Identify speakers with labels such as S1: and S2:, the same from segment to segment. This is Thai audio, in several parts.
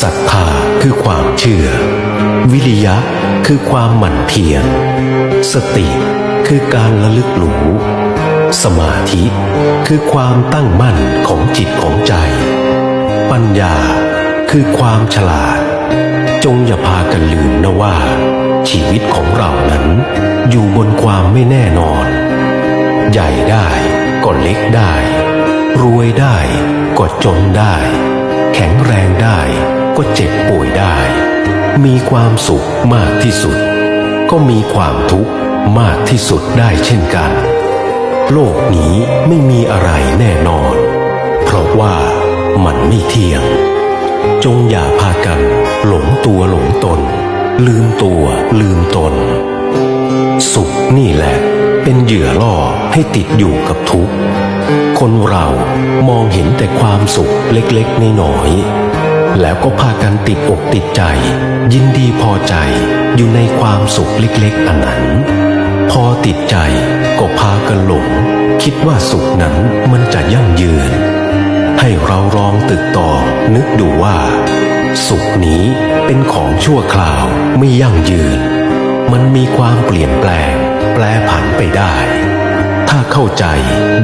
S1: ศรัทธาคือความเชื่อ วิริยะคือความหมั่นเพียร สติคือการระลึกรู้สมาธิคือความตั้งมั่นของจิตของใจ ปัญญาคือความฉลาด จงอย่าพากันลืมนะว่า ชีวิตของเรานั้น อยู่บนความไม่แน่นอน ใหญ่ได้ก็เล็กได้ รวยได้ก็จนได้ แข็งแรงได้ ก็เจ็บป่วยได้ มีความสุขมากที่สุด ก็มีความทุกข์มากที่สุดได้เช่นกัน โลกนี้ไม่มีอะไรแน่นอน เพราะว่ามันไม่เที่ยง จงอย่าพากัน หลงตัวหลงตน ลืมตัวลืมตน สุขนี่แหละ เป็นเหยื่อล่อให้ติดอยู่กับทุกข์ คนเรามองเห็นแต่ความสุขเล็กๆน้อยๆแล้วก็พากันติดอกติดใจ ยินดีพอใจอยู่ในความสุขเล็กๆอันนั้น พอติดใจก็พากันหลง คิดว่าสุขนั้นมันจะยั่งยืน ให้เราลองตึกต่อนึกดูว่า สุขนี้เป็นของชั่วคราวไม่ยั่งยืน มันมีความเปลี่ยนแปลง แปลผัน ไปได้ ถ้าเข้าใจ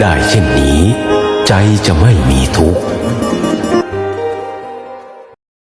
S1: ได้เช่นนี้ ใจจะไม่มีทุกข์